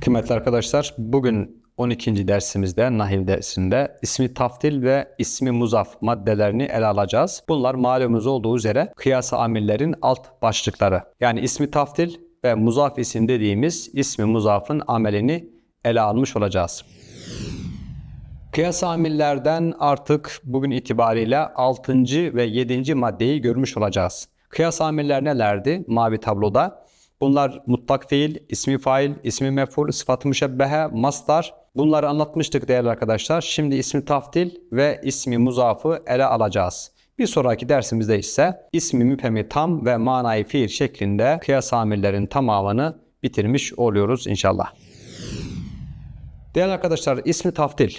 Kıymetli arkadaşlar, bugün 12. dersimizde, nahiv dersinde ismi taftil ve ismi muzaf maddelerini ele alacağız. Bunlar malumunuz olduğu üzere kıyas amillerin alt başlıkları. Yani ismi taftil ve muzaf isim dediğimiz ismi muzafın amelini ele almış olacağız. Kıyas amillerden artık bugün itibariyle 6. ve 7. maddeyi görmüş olacağız. Kıyas amiller nelerdi mavi tabloda? Bunlar mutlak fiil, ismi fail, ismi mef'ul, sıfat-ı müşebbehe, mastar. Bunları anlatmıştık değerli arkadaşlar. Şimdi ismi taftil ve ismi muzafı ele alacağız. Bir sonraki dersimizde ise ismi müpemi tam ve manayı fiil şeklinde kıyas amillerin tamamını bitirmiş oluyoruz inşallah. Değerli arkadaşlar ismi taftil.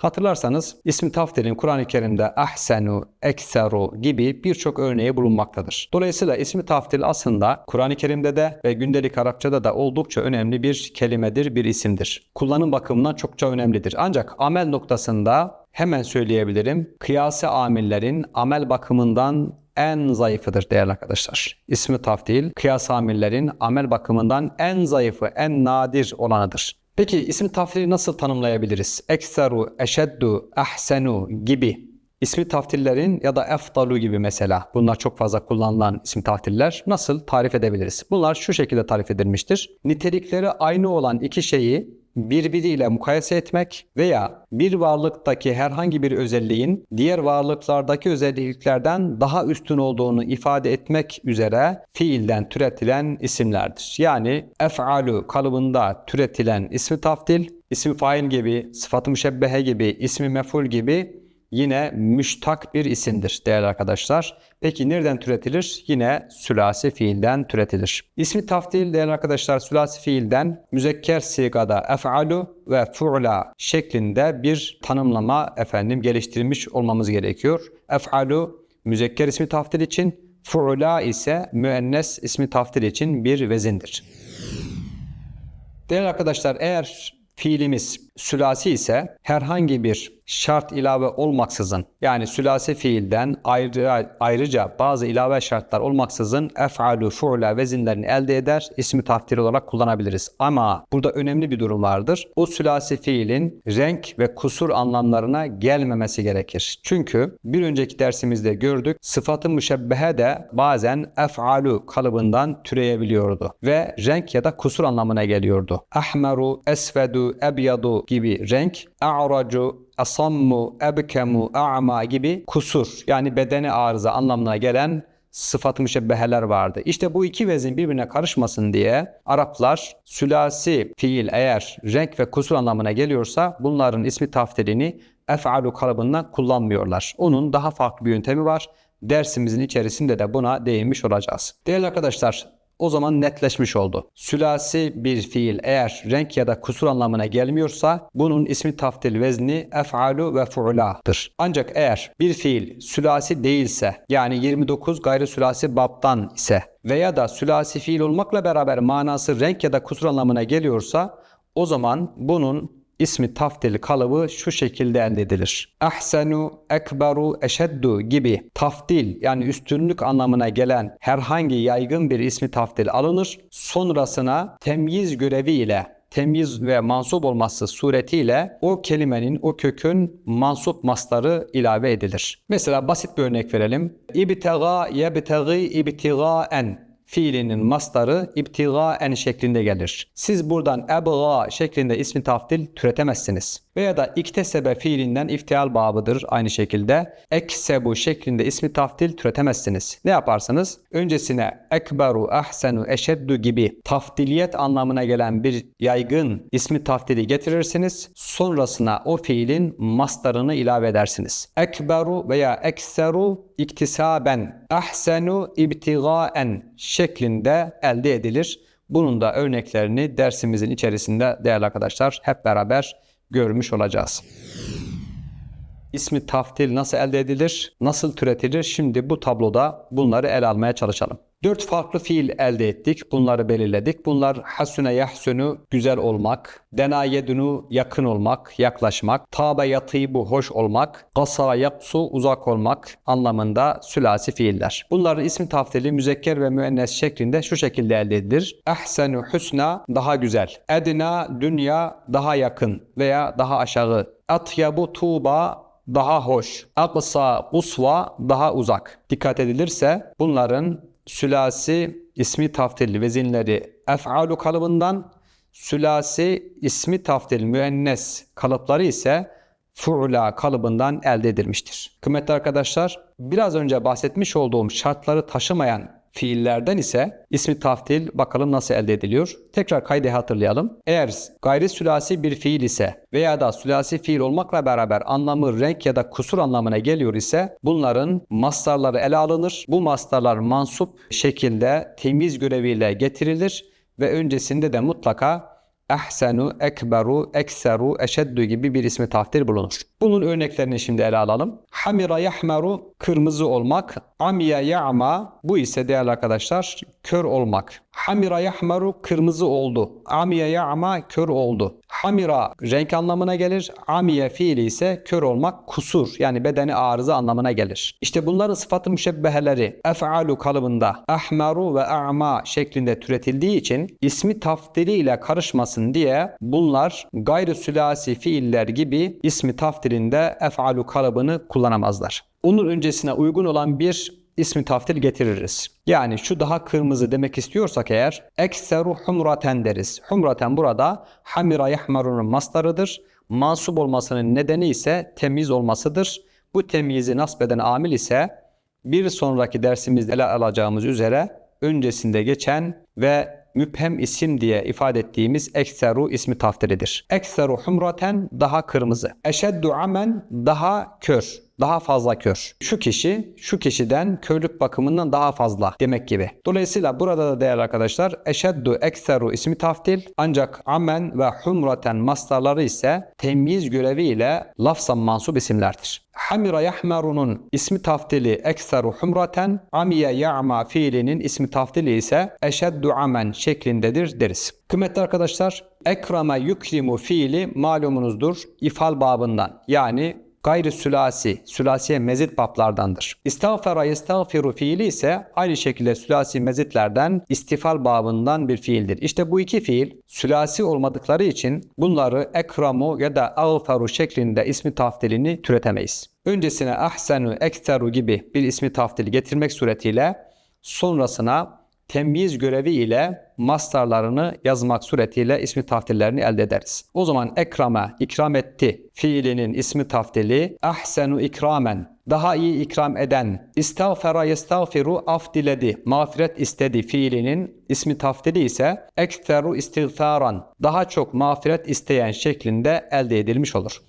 Hatırlarsanız ismi taftilin Kur'an-ı Kerim'de ahsenu, ekseru gibi birçok örneği bulunmaktadır. Dolayısıyla ismi taftil aslında Kur'an-ı Kerim'de de ve gündelik Arapçada da oldukça önemli bir kelimedir, bir isimdir. Kullanım bakımından çokça önemlidir. Ancak amel noktasında hemen söyleyebilirim. Kıyasi amillerin amel bakımından en zayıfıdır değerli arkadaşlar. İsmi taftil, kıyas amillerin amel bakımından en zayıfı, en nadir olanıdır. Peki ismi tafdili nasıl tanımlayabiliriz? Ekseru, eşeddu, ahsenu gibi ismi taftillerin ya da eftalu gibi mesela bunlar çok fazla kullanılan isim taftiller nasıl tarif edebiliriz? Bunlar şu şekilde tarif edilmiştir. Nitelikleri aynı olan iki şeyi birbiriyle mukayese etmek veya bir varlıktaki herhangi bir özelliğin diğer varlıklardaki özelliklerden daha üstün olduğunu ifade etmek üzere fiilden türetilen isimlerdir. Yani ef'alu kalıbında türetilen ismi taftil, ismi fail gibi, sıfat-ı müşebbehe gibi, ismi meful gibi yine müştak bir isimdir değerli arkadaşlar. Peki nereden türetilir? Yine sülasi fiilden türetilir. İsmi taftil değerli arkadaşlar sülasi fiilden müzekker sigada ef'alu ve fu'la şeklinde bir tanımlama efendim geliştirmiş olmamız gerekiyor. Ef'alu müzekker ismi taftil için, fu'la ise müennes ismi taftil için bir vezindir. Değerli arkadaşlar eğer fiilimiz sülasi ise herhangi bir şart ilave olmaksızın yani sülasi fiilden ayrıca, ayrıca bazı ilave şartlar olmaksızın ef'alu fu'la vezinlerini elde eder ismi taftil olarak kullanabiliriz. Ama burada önemli bir durum vardır. O sülasi fiilin renk ve kusur anlamlarına gelmemesi gerekir. Çünkü bir önceki dersimizde gördük sıfatı müşebbehe de bazen ef'alu kalıbından türeyebiliyordu ve renk ya da kusur anlamına geliyordu. Ahmeru, esvedu, ebyadu gibi renk, a'racu, asammu, ebkemu, a'ma gibi kusur yani bedeni arıza anlamına gelen sıfat-ı müşebbeheler vardı. İşte bu iki vezin birbirine karışmasın diye Araplar sülasi fiil eğer renk ve kusur anlamına geliyorsa bunların ismi taftilini ef'alu kalıbından kullanmıyorlar. Onun daha farklı bir yöntemi var. Dersimizin içerisinde de buna değinmiş olacağız. Değerli arkadaşlar o zaman netleşmiş oldu. Sülasi bir fiil eğer renk ya da kusur anlamına gelmiyorsa bunun ismi taftil vezni ef'alu ve fu'ladır. Ancak eğer bir fiil sülasi değilse yani 29 gayri sülasi babtan ise veya da sülasi fiil olmakla beraber manası renk ya da kusur anlamına geliyorsa o zaman bunun ismi taftil kalıbı şu şekilde elde edilir. Ahsenu, ekberu, eşeddu gibi taftil yani üstünlük anlamına gelen herhangi yaygın bir ismi taftil alınır. Sonrasına temyiz görevi ile temyiz ve mansup olması suretiyle o kelimenin, o kökün mansup mastarı ilave edilir. Mesela basit bir örnek verelim. İbtega yebtegi ibtigaen fiilinin mastarı ibtigaen şeklinde gelir. Siz buradan ebga şeklinde ismi taftil türetemezsiniz. Veya da iktesebe fiilinden iftial babıdır aynı şekilde. Eksebu şeklinde ismi taftil türetemezsiniz. Ne yaparsınız? Öncesine ekberu, ahsenu, eşeddu gibi taftiliyet anlamına gelen bir yaygın ismi taftili getirirsiniz. Sonrasına o fiilin mastarını ilave edersiniz. Ekberu veya ekseru iktisaben, ahsenu ibtigaen şeklinde elde edilir. Bunun da örneklerini dersimizin içerisinde değerli arkadaşlar hep beraber görmüş olacağız. İsmi taftil nasıl elde edilir, nasıl türetilir? Şimdi bu tabloda bunları ele almaya çalışalım. Dört farklı fiil elde ettik. Bunları belirledik. Bunlar hasune yahsunu güzel olmak, dena yakın olmak, yaklaşmak, tabe yatibu hoş olmak, kasara yaksu uzak olmak anlamında sülasi fiiller. Bunların ismi taftili müzekker ve müennes şeklinde şu şekilde elde edilir. Ahsenu husna daha güzel. Edna dünya daha yakın veya daha aşağı. Atyabu tuğba daha hoş. Aksa usva daha uzak. Dikkat edilirse bunların sülasi ismi taftil vezinleri ef'alu kalıbından sülasi ismi taftil müennes kalıpları ise fu'la kalıbından elde edilmiştir. Kıymetli arkadaşlar biraz önce bahsetmiş olduğum şartları taşımayan fiillerden ise ismi taftil bakalım nasıl elde ediliyor. Tekrar kaydı hatırlayalım. Eğer gayri sülasi bir fiil ise veya da sülasi fiil olmakla beraber anlamı renk ya da kusur anlamına geliyor ise bunların mastarları ele alınır. Bu mastarlar mansup şekilde temiz göreviyle getirilir ve öncesinde de mutlaka ehsenu, ekberu, ekseru, eşeddu gibi bir ismi taftil bulunur. Bunun örneklerini şimdi ele alalım. Hamira yahmeru kırmızı olmak, amiye ya'ma bu ise değerli arkadaşlar kör olmak. Hamira yahmeru kırmızı oldu. Amiye ya'ma kör oldu. Hamira renk anlamına gelir. Amiye fiili ise kör olmak, kusur yani bedeni arıza anlamına gelir. İşte bunların sıfatı müşebbeheleri ef'alu kalıbında ahmeru ve a'ma şeklinde türetildiği için ismi taftili ile karışmasın diye bunlar gayri sülasi fiiller gibi ismi taftilinde ef'alu kalıbını kullanamazlar. Onun öncesine uygun olan bir ismi taftil getiririz. Yani şu daha kırmızı demek istiyorsak eğer ekseru humraten deriz. Humraten burada hamira yahmarunun mastarıdır. Mansub olmasının nedeni ise temiz olmasıdır. Bu temyizi nasbeden amil ise bir sonraki dersimizde ele alacağımız üzere öncesinde geçen ve müphem isim diye ifade ettiğimiz ekseru ismi taftilidir. Ekseru humraten daha kırmızı. Eşeddu amen daha kör daha fazla kör. Şu kişi şu kişiden körlük bakımından daha fazla demek gibi. Dolayısıyla burada da değerli arkadaşlar eşeddu ekseru ismi taftil ancak amen ve humraten mastarları ise temyiz göreviyle lafzan mansup isimlerdir. Hamira yahmerunun ismi taftili ekseru humraten, amiye ya'ma fiilinin ismi taftili ise eşeddu amen şeklindedir deriz. Kıymetli arkadaşlar, ekrame yukrimu fiili malumunuzdur ifal babından yani gayri sülasi, sülasiye mezit bablardandır. İstağfara yestağfiru fiili ise aynı şekilde sülasi mezitlerden istifal babından bir fiildir. İşte bu iki fiil sülasi olmadıkları için bunları ekramu ya da ağfaru şeklinde ismi taftilini türetemeyiz. Öncesine ahsenu, ekteru gibi bir ismi taftili getirmek suretiyle sonrasına temyiz görevi ile mastarlarını yazmak suretiyle ismi taftillerini elde ederiz. O zaman ekrame, ikram etti fiilinin ismi taftili ahsenu ikramen, daha iyi ikram eden, istağfera yestağfiru af diledi, mağfiret istedi fiilinin ismi taftili ise ekteru istiğfaran, daha çok mağfiret isteyen şeklinde elde edilmiş olur.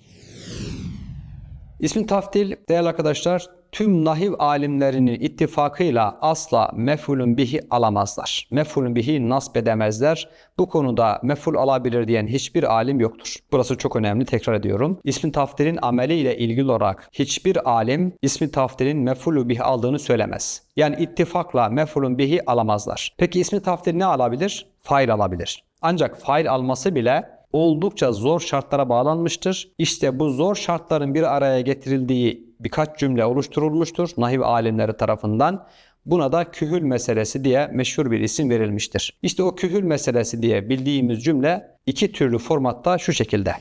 İsmi taftil değerli arkadaşlar tüm nahiv alimlerinin ittifakıyla asla mefulün bihi alamazlar. Mefulün bihi nasp edemezler. Bu konuda meful alabilir diyen hiçbir alim yoktur. Burası çok önemli tekrar ediyorum. İsmi taftilin ameliyle ilgili olarak hiçbir alim ismi taftilin mefulü bihi aldığını söylemez. Yani ittifakla mefulün bihi alamazlar. Peki ismi taftil ne alabilir? Fail alabilir. Ancak fail alması bile oldukça zor şartlara bağlanmıştır. İşte bu zor şartların bir araya getirildiği birkaç cümle oluşturulmuştur nahiv alimleri tarafından. Buna da kühül meselesi diye meşhur bir isim verilmiştir. İşte o kühül meselesi diye bildiğimiz cümle iki türlü formatta şu şekilde.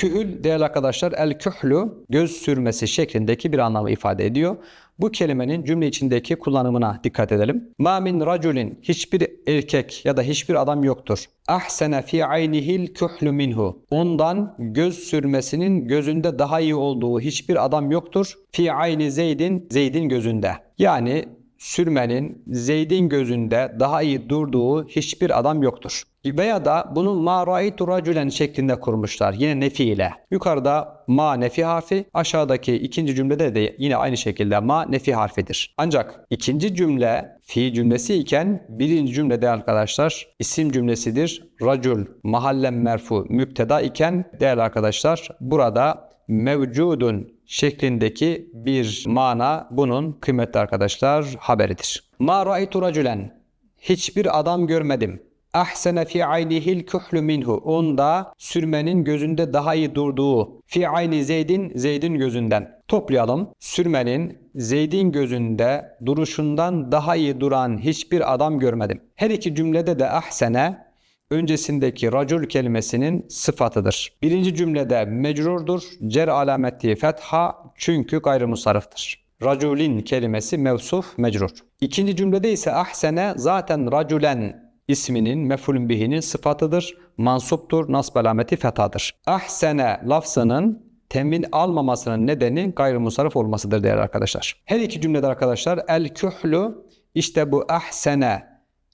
Kühül değerli arkadaşlar el kühlü göz sürmesi şeklindeki bir anlamı ifade ediyor. Bu kelimenin cümle içindeki kullanımına dikkat edelim. Ma min raculin hiçbir erkek ya da hiçbir adam yoktur. Ahsene fi aynihil kühlü minhu. Ondan göz sürmesinin gözünde daha iyi olduğu hiçbir adam yoktur. Fi ayni Zeydin Zeyd'in gözünde. Yani sürmenin Zeyd'in gözünde daha iyi durduğu hiçbir adam yoktur. Veya da bunu ma raitu raculen şeklinde kurmuşlar. Yine nefi ile. Yukarıda ma nefi harfi, aşağıdaki ikinci cümlede de yine aynı şekilde ma nefi harfidir. Ancak ikinci cümle fi cümlesi iken birinci cümlede arkadaşlar isim cümlesidir. Racul mahallen merfu müpteda iken değerli arkadaşlar burada mevcudun şeklindeki bir mana bunun kıymetli arkadaşlar haberidir. Ma ra'aytu raculen hiçbir adam görmedim. Ahsene fi aynihil kühlü minhu. Onda sürmenin gözünde daha iyi durduğu. Fi ayni Zeydin, Zeyd'in gözünden. Toplayalım. Sürmenin Zeyd'in gözünde duruşundan daha iyi duran hiçbir adam görmedim. Her iki cümlede de ahsene öncesindeki racul kelimesinin sıfatıdır. Birinci cümlede mecrurdur. Cer alameti fetha çünkü gayrimusarıftır. Raculin kelimesi mevsuf mecrur. İkinci cümlede ise ahsene zaten raculen isminin mef'ulün bihinin sıfatıdır. Mansuptur. Nasb alameti fethadır. Ahsene lafzının temin almamasının nedeni gayrimusarif olmasıdır değerli arkadaşlar. Her iki cümlede arkadaşlar el kühlü işte bu ahsene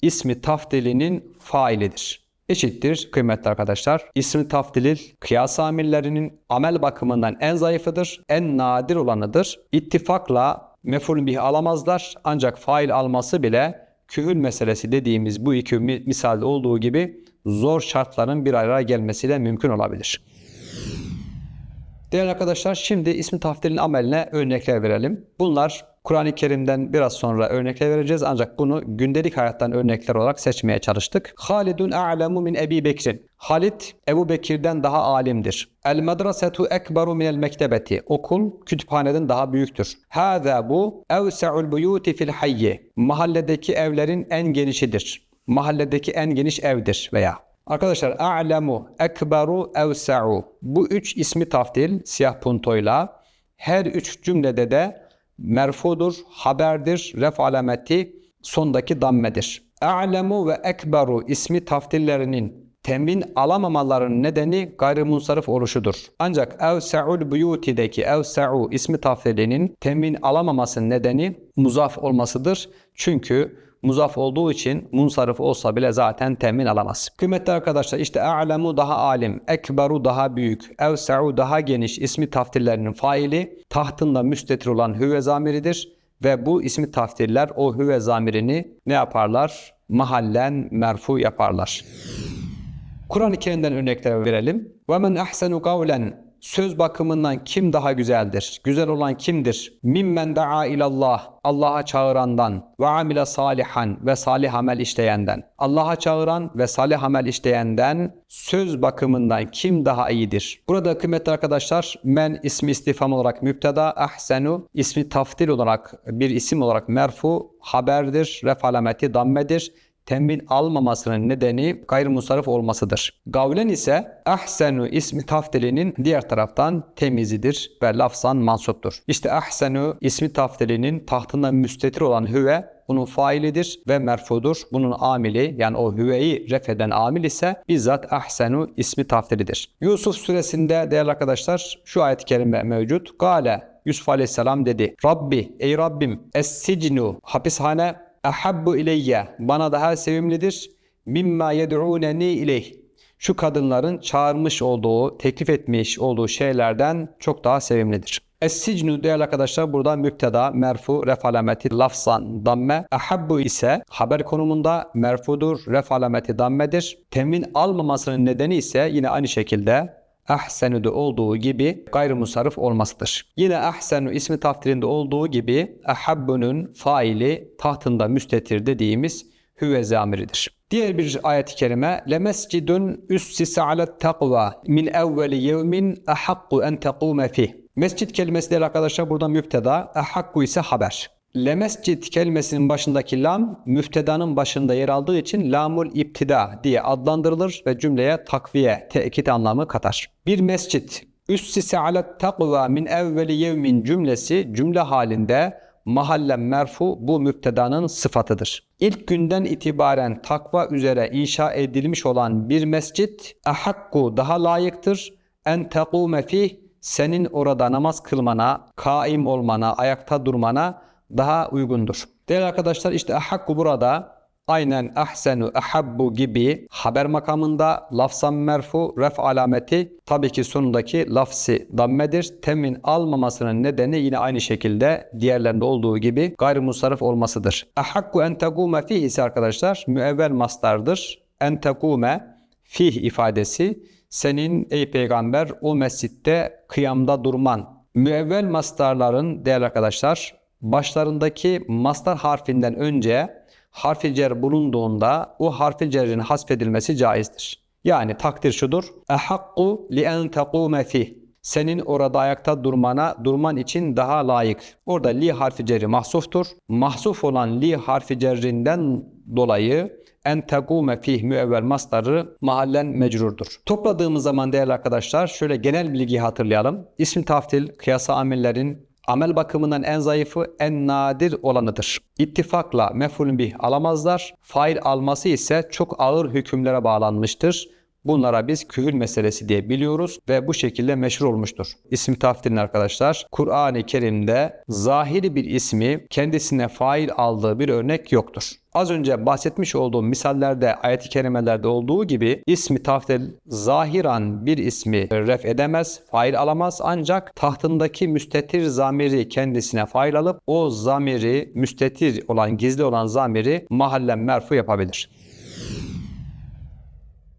ismi tafdilinin failidir. Eşittir kıymetli arkadaşlar. İsmi tafdilil kıyas amirlerinin amel bakımından en zayıfıdır, en nadir olanıdır. İttifakla mef'ul bih alamazlar ancak fail alması bile kühül meselesi dediğimiz bu iki mi- misalde olduğu gibi zor şartların bir araya gelmesiyle mümkün olabilir. Değerli arkadaşlar şimdi ismi tafdilin ameline örnekler verelim. Bunlar Kur'an-ı Kerim'den biraz sonra örnekler vereceğiz ancak bunu gündelik hayattan örnekler olarak seçmeye çalıştık. Halidun a'lemu min Ebi Bekir'in. Halid Ebu Bekir'den daha alimdir. El madrasetu ekberu minel mektebeti. Okul kütüphaneden daha büyüktür. Hâzâ bu evse'ul buyuti fil hayyi. Mahalledeki evlerin en genişidir. Mahalledeki en geniş evdir veya Arkadaşlar a'lemu, ekberu, evsa'u. Bu üç ismi taftil siyah puntoyla her üç cümlede de merfudur, haberdir, ref alameti sondaki dammedir. A'lemu ve ekberu ismi taftillerinin temin alamamaların nedeni gayrimunsarif oluşudur. Ancak evsa'ul buyuti'deki evsa'u ismi taftilinin temin alamamasının nedeni muzaf olmasıdır. Çünkü muzaf olduğu için munsarif olsa bile zaten temin alamaz. Kıymetli arkadaşlar işte a'lemu daha alim, ekberu daha büyük, evsa'u daha geniş ismi taftillerinin faili tahtında müstetir olan hüve zamiridir ve bu ismi taftiller o hüve zamirini ne yaparlar? Mahallen merfu yaparlar. Kur'an-ı Kerim'den örnekler verelim. وَمَنْ أَحْسَنُ قَوْلًا Söz bakımından kim daha güzeldir? Güzel olan kimdir? Mimmen da'a ilallah. Allah'a çağırandan ve amile salihan ve salih amel işleyenden. Allah'a çağıran ve salih amel işleyenden söz bakımından kim daha iyidir? Burada kıymetli arkadaşlar men ismi istifam olarak müpteda, ahsenu ismi taftil olarak bir isim olarak merfu haberdir, ref alameti dammedir temin almamasının nedeni gayrimusarif olmasıdır. Gavlen ise ahsenu ismi taftilinin diğer taraftan temizidir ve lafzan mansuptur. İşte ahsenu ismi taftilinin tahtında müstetir olan hüve bunun failidir ve merfudur. Bunun amili yani o hüveyi ref eden amil ise bizzat ahsenu ismi taftilidir. Yusuf suresinde değerli arkadaşlar şu ayet-i kerime mevcut. Gale Yusuf aleyhisselam dedi. Rabbi ey Rabbim es-sicnu hapishane ahabbu ileyye bana daha sevimlidir mimma yed'uneni ileyh şu kadınların çağırmış olduğu, teklif etmiş olduğu şeylerden çok daha sevimlidir. Es-sicnu değerli arkadaşlar burada müpteda, merfu, ref alameti, lafzan, damme. Ahabbu ise haber konumunda merfudur, ref alameti dammedir. Temin almamasının nedeni ise yine aynı şekilde ahsenu'da olduğu gibi gayrimusarif olmasıdır. Yine ahsenu ismi taftirinde olduğu gibi ahabbunun faili tahtında müstetir dediğimiz hüve zamiridir. Diğer bir ayet-i kerime lemescidun üssise alet takva min evveli yevmin ahakku en tekume fih. Mescid kelimesi değil arkadaşlar burada müpteda, ahakku ise haber. Lemescid kelimesinin başındaki lam müftedanın başında yer aldığı için lamul iptida diye adlandırılır ve cümleye takviye, tekit anlamı katar. Bir mescit üssise alet takva min evveli yevmin cümlesi cümle halinde mahallen merfu bu müptedanın sıfatıdır. İlk günden itibaren takva üzere inşa edilmiş olan bir mescit ahakku daha layıktır en tekume fih senin orada namaz kılmana, kaim olmana, ayakta durmana daha uygundur. Değerli arkadaşlar işte ahakku burada aynen ahsenu ahabbu gibi haber makamında lafzan merfu ref alameti tabii ki sonundaki lafsi dammedir. Temin almamasının nedeni yine aynı şekilde diğerlerinde olduğu gibi gayrimusarif olmasıdır. Ahakku en tegume fih ise arkadaşlar müevvel mastardır. En tegume fih ifadesi senin ey peygamber o mescitte kıyamda durman. Müevvel mastarların değerli arkadaşlar başlarındaki mastar harfinden önce harfi cer bulunduğunda o harfi cerin hasfedilmesi caizdir. Yani takdir şudur. Ehakku li en tekume fih. Senin orada ayakta durmana, durman için daha layık. Orada li harfi cerri mahsuftur. Mahsuf olan li harfi cerrinden dolayı en tegume fih müevvel mastarı mahallen mecrurdur. Topladığımız zaman değerli arkadaşlar şöyle genel bilgiyi hatırlayalım. İsm taftil, kıyasa amillerin amel bakımından en zayıfı, en nadir olanıdır. İttifakla mef'ulün bih alamazlar. Fail alması ise çok ağır hükümlere bağlanmıştır. Bunlara biz kühül meselesi diye biliyoruz ve bu şekilde meşhur olmuştur. İsim taftilin arkadaşlar Kur'an-ı Kerim'de zahiri bir ismi kendisine fail aldığı bir örnek yoktur. Az önce bahsetmiş olduğum misallerde ayet-i kerimelerde olduğu gibi ismi taftil zahiran bir ismi ref edemez, fail alamaz ancak tahtındaki müstetir zamiri kendisine fail alıp o zamiri müstetir olan gizli olan zamiri mahallen merfu yapabilir.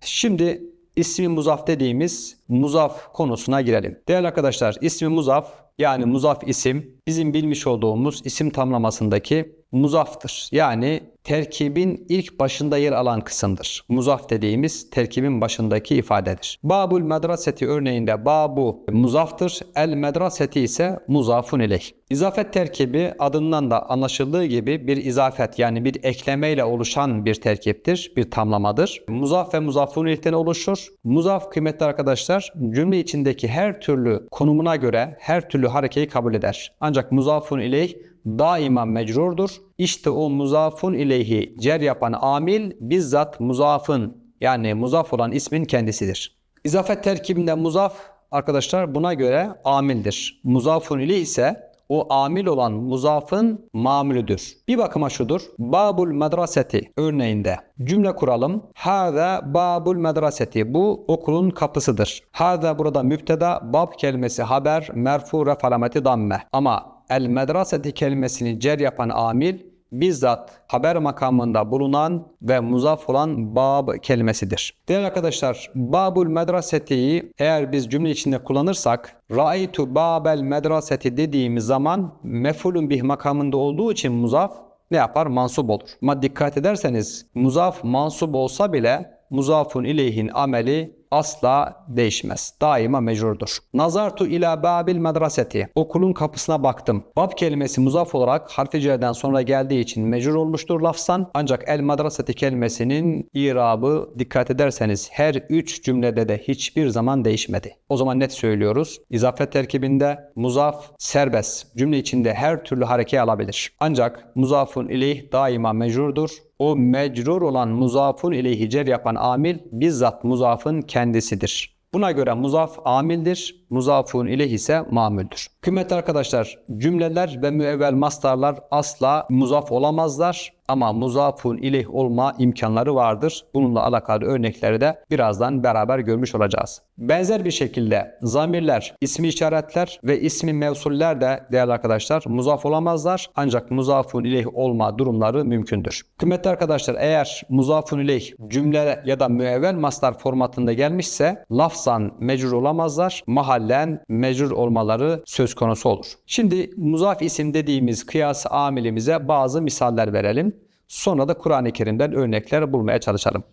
Şimdi ismi muzaf dediğimiz muzaf konusuna girelim. Değerli arkadaşlar ismi muzaf yani muzaf isim bizim bilmiş olduğumuz isim tamlamasındaki muzaftır. Yani terkibin ilk başında yer alan kısımdır. Muzaf dediğimiz terkibin başındaki ifadedir. Babul medraseti örneğinde babu muzaftır. El medraseti ise muzafun ileyh. İzafet terkibi adından da anlaşıldığı gibi bir izafet yani bir eklemeyle oluşan bir terkiptir, bir tamlamadır. Muzaf ve muzafun ileyhten oluşur. Muzaf kıymetli arkadaşlar cümle içindeki her türlü konumuna göre her türlü harekeyi kabul eder. Ancak muzafun ileyh daima mecrurdur. İşte o muzafun ileyhi cer yapan amil bizzat muzafın yani muzaf olan ismin kendisidir. İzafet terkibinde muzaf arkadaşlar buna göre amildir. Muzafun ileyh ise o amil olan muzafın mamülüdür. Bir bakıma şudur. Babul medraseti örneğinde cümle kuralım. Hâze babul medraseti. Bu okulun kapısıdır. Hâze burada müpteda, bab kelimesi haber, merfu ref alameti damme. Ama el medraseti kelimesini cer yapan amil bizzat haber makamında bulunan ve muzaf olan bab kelimesidir. Değerli arkadaşlar, babul medrasetiyi eğer biz cümle içinde kullanırsak ra'aytu babel medraseti dediğimiz zaman mefulun bih makamında olduğu için muzaf ne yapar? Mansup olur. Ama dikkat ederseniz muzaf mansup olsa bile muzafun ileyhin ameli asla değişmez. Daima mecrurdur. Nazartu ila babil medraseti. Okulun kapısına baktım. Bab kelimesi muzaf olarak harfi cerden sonra geldiği için mecrur olmuştur lafzan. Ancak el madraseti kelimesinin irabı dikkat ederseniz her üç cümlede de hiçbir zaman değişmedi. O zaman net söylüyoruz. İzafet terkibinde muzaf serbest. Cümle içinde her türlü hareket alabilir. Ancak muzafun ileyh daima mecrurdur o mecrur olan muzafun ileyhi cer yapan amil bizzat muzafın kendisidir. Buna göre muzaf amildir, muzafun ileyh ise mamüldür. Kıymetli arkadaşlar, cümleler ve müevvel mastarlar asla muzaf olamazlar ama muzafun ileyh olma imkanları vardır. Bununla alakalı örnekleri de birazdan beraber görmüş olacağız. Benzer bir şekilde zamirler, ismi işaretler ve ismi mevsuller de değerli arkadaşlar muzaf olamazlar ancak muzafun ileyh olma durumları mümkündür. Kıymetli arkadaşlar eğer muzafun ileyh cümle ya da müevvel mastar formatında gelmişse lafzan mecrur olamazlar. Mahallen mecrur olmaları söz konusu olur. Şimdi muzaf isim dediğimiz kıyas amilimize bazı misaller verelim. Sonra da Kur'an-ı Kerim'den örnekler bulmaya çalışalım.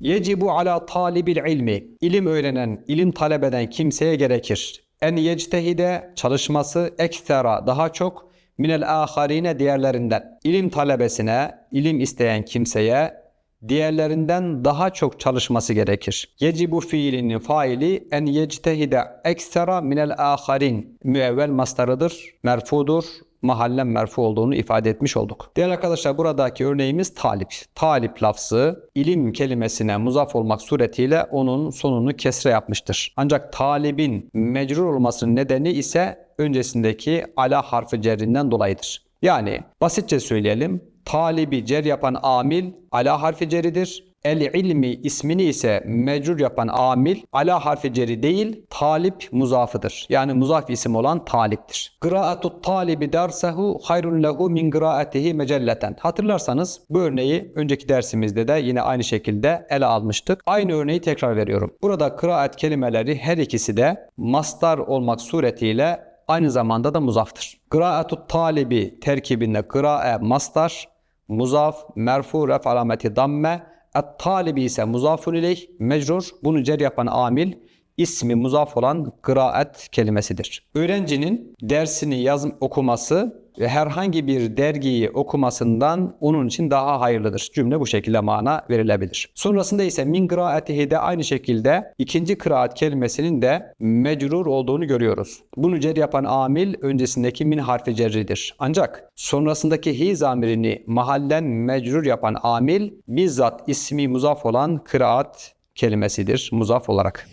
Yecibu ala talibil ilmi. İlim öğrenen, ilim talep eden kimseye gerekir. En yectehide çalışması ekstra daha çok minel aharine diğerlerinden. İlim talebesine, ilim isteyen kimseye diğerlerinden daha çok çalışması gerekir. Yecibu fiilinin faili en yectehide ekstra minel aharin. Müevvel mastarıdır, merfudur, mahallen merfu olduğunu ifade etmiş olduk. Değerli arkadaşlar buradaki örneğimiz talip. Talip lafzı ilim kelimesine muzaf olmak suretiyle onun sonunu kesre yapmıştır. Ancak talibin mecrur olmasının nedeni ise öncesindeki ala harfi cerrinden dolayıdır. Yani basitçe söyleyelim talibi cer yapan amil ala harfi ceridir. El ilmi ismini ise mecrur yapan amil ala harfi ceri değil talip muzafıdır. Yani muzaf isim olan taliptir. Kıraatut talibi dersehu hayrun lehu min kıraatihi mecelleten. Hatırlarsanız bu örneği önceki dersimizde de yine aynı şekilde ele almıştık. Aynı örneği tekrar veriyorum. Burada kıraat kelimeleri her ikisi de mastar olmak suretiyle aynı zamanda da muzaftır. Kıraatut talibi terkibinde kırae mastar, muzaf, merfu, ref alameti damme, et-talibi ise muzafun ileyh, mecrur, bunu cer yapan amil, ismi muzaf olan kıraat kelimesidir. Öğrencinin dersini yaz okuması herhangi bir dergiyi okumasından onun için daha hayırlıdır. Cümle bu şekilde mana verilebilir. Sonrasında ise min kıraatihi de aynı şekilde ikinci kıraat kelimesinin de mecrur olduğunu görüyoruz. Bunu cer yapan amil öncesindeki min harfi cerridir. Ancak sonrasındaki hi zamirini mahallen mecrur yapan amil bizzat ismi muzaf olan kıraat kelimesidir muzaf olarak.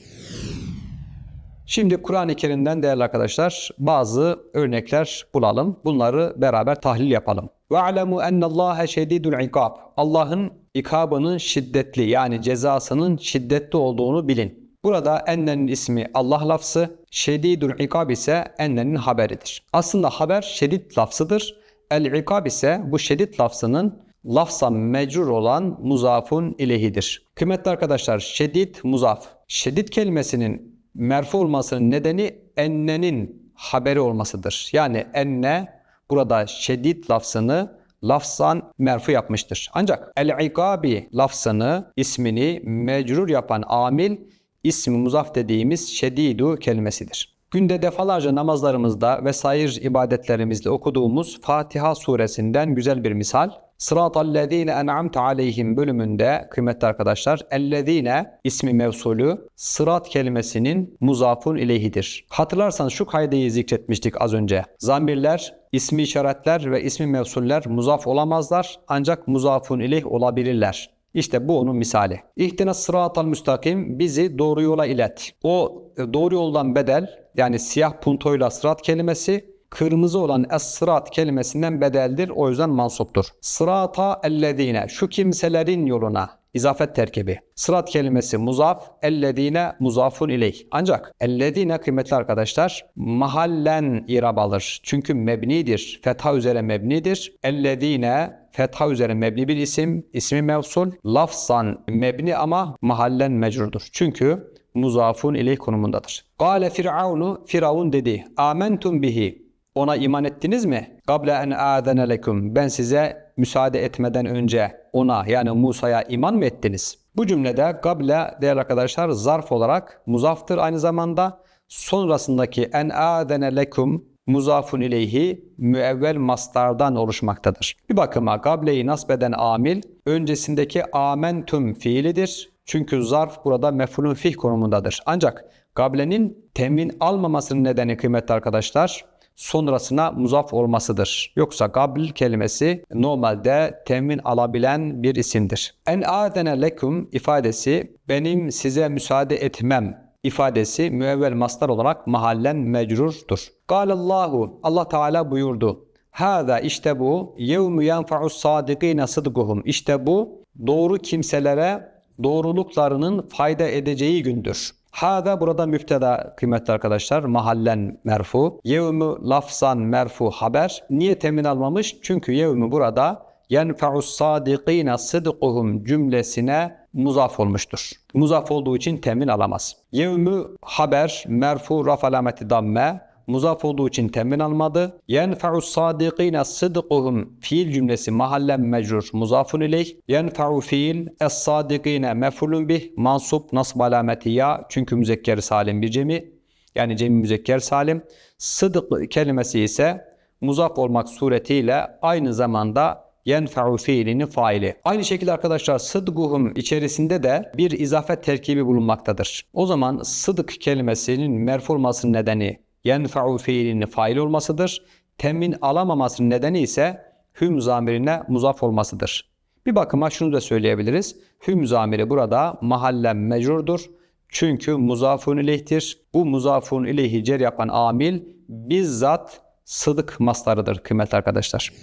Şimdi Kur'an-ı Kerim'den değerli arkadaşlar bazı örnekler bulalım. Bunları beraber tahlil yapalım. Ve alemu ennallâhe şedîdul ikab. Allah'ın ikabının şiddetli yani cezasının şiddetli olduğunu bilin. Burada ennenin ismi Allah lafzı, şedîdul ikab ise ennenin haberidir. Aslında haber şedid lafzıdır. El-ikab ise bu şedid lafzının lafza mecrur olan muzafun ilehidir. Kıymetli arkadaşlar şedid muzaf. Şedid kelimesinin merfu olmasının nedeni ennenin haberi olmasıdır. Yani enne burada şedid lafzını lafzan merfu yapmıştır. Ancak el-ikabi lafzını ismini mecrur yapan amil ismi muzaf dediğimiz şedidu kelimesidir. Günde defalarca namazlarımızda ve sair ibadetlerimizde okuduğumuz Fatiha suresinden güzel bir misal. Sıratallezine en'amte aleyhim bölümünde kıymetli arkadaşlar ellezine ismi mevsulü sırat kelimesinin muzafun ileyhidir. Hatırlarsanız şu kaydeyi zikretmiştik az önce. Zamirler, ismi işaretler ve ismi mevsuller muzaf olamazlar ancak muzafun ileyh olabilirler. İşte bu onun misali. İhtina sıratal müstakim bizi doğru yola ilet. O e, doğru yoldan bedel yani siyah puntoyla sırat kelimesi kırmızı olan es-sırat kelimesinden bedeldir. O yüzden mansuptur. Sırata ellezine şu kimselerin yoluna izafet terkibi. Sırat kelimesi muzaf, ellezine muzafun ileyh. Ancak ellezine kıymetli arkadaşlar mahallen irab alır. Çünkü mebnidir. Fetha üzere mebnidir. Ellezine fetha üzere mebni bir isim, ismi mevsul, lafzan mebni ama mahallen mecrudur. Çünkü muzafun ileyh konumundadır. Kale firavunu, firavun dedi. Amentum bihi. Ona iman ettiniz mi? Kable en âzene leküm. Ben size müsaade etmeden önce ona yani Musa'ya iman mı ettiniz? Bu cümlede gable değerli arkadaşlar zarf olarak muzaftır aynı zamanda. Sonrasındaki en âzene leküm muzafun ileyhi müevvel mastardan oluşmaktadır. Bir bakıma gableyi nasbeden amil öncesindeki amentum fiilidir. Çünkü zarf burada mef'ulün fih konumundadır. Ancak gablenin temin almamasının nedeni kıymetli arkadaşlar sonrasına muzaf olmasıdır. Yoksa gabl kelimesi normalde temin alabilen bir isimdir. En adene lekum ifadesi benim size müsaade etmem ifadesi müevvel mastar olarak mahallen mecrurdur. Galallahu Allah Teala buyurdu. Hâzâ işte bu yevmü yenfa'us sadikîne sıdguhum. İşte bu doğru kimselere doğruluklarının fayda edeceği gündür. Hada burada müfteda kıymetli arkadaşlar mahallen merfu. Yevmü lafzan merfu haber. Niye temin almamış? Çünkü yevmü burada yenfa'us sadikine sıdkuhum cümlesine muzaf olmuştur. Muzaf olduğu için temin alamaz. Yevmü haber merfu raf alameti damme muzaf olduğu için temin almadı. Yenfa'u sadikine sıdkuhum fiil cümlesi mahallen mecrur muzafun ileyh. Yenfa'u fiil es sadikine mefulun bih mansup nasb alameti ya çünkü müzekker salim bir cemi yani cemi müzekker salim. Sıdık kelimesi ise muzaf olmak suretiyle aynı zamanda yenfa'u fiilinin faili. Aynı şekilde arkadaşlar sıdguhum içerisinde de bir izafet terkibi bulunmaktadır. O zaman sıdık kelimesinin merfu olmasının nedeni yenfa'u fiilinin fail olmasıdır. Temin alamamasının nedeni ise hüm zamirine muzaf olmasıdır. Bir bakıma şunu da söyleyebiliriz. Hüm zamiri burada mahallen mecrurdur. Çünkü muzafun ileyhtir. Bu muzafun ileyhi cer yapan amil bizzat sıdık maslarıdır kıymetli arkadaşlar.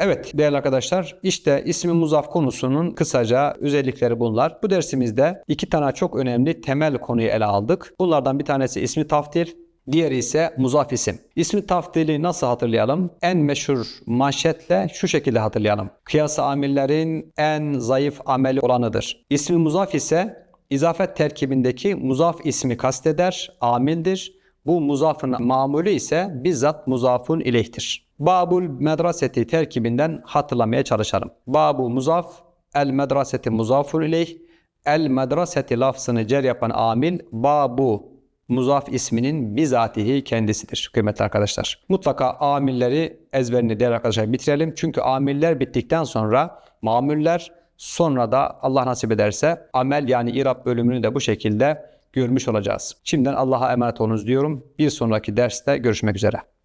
Evet değerli arkadaşlar işte ismi muzaf konusunun kısaca özellikleri bunlar. Bu dersimizde iki tane çok önemli temel konuyu ele aldık. Bunlardan bir tanesi ismi taftil, Diğeri ise muzaf isim. İsmi taftili nasıl hatırlayalım? En meşhur manşetle şu şekilde hatırlayalım. Kıyas amillerin en zayıf ameli olanıdır. İsmi muzaf ise izafet terkibindeki muzaf ismi kasteder, amildir. Bu muzafın mamulü ise bizzat muzafun ileyhtir. Babul medraseti terkibinden hatırlamaya çalışalım. Babu muzaf, el medraseti muzafun ileyh, el medraseti lafzını cer yapan amil babu muzaf isminin bizatihi kendisidir kıymetli arkadaşlar. Mutlaka amilleri ezberini değerli arkadaşlar bitirelim. Çünkü amiller bittikten sonra mamuller sonra da Allah nasip ederse amel yani irab bölümünü de bu şekilde görmüş olacağız. Şimdiden Allah'a emanet olunuz diyorum. Bir sonraki derste görüşmek üzere.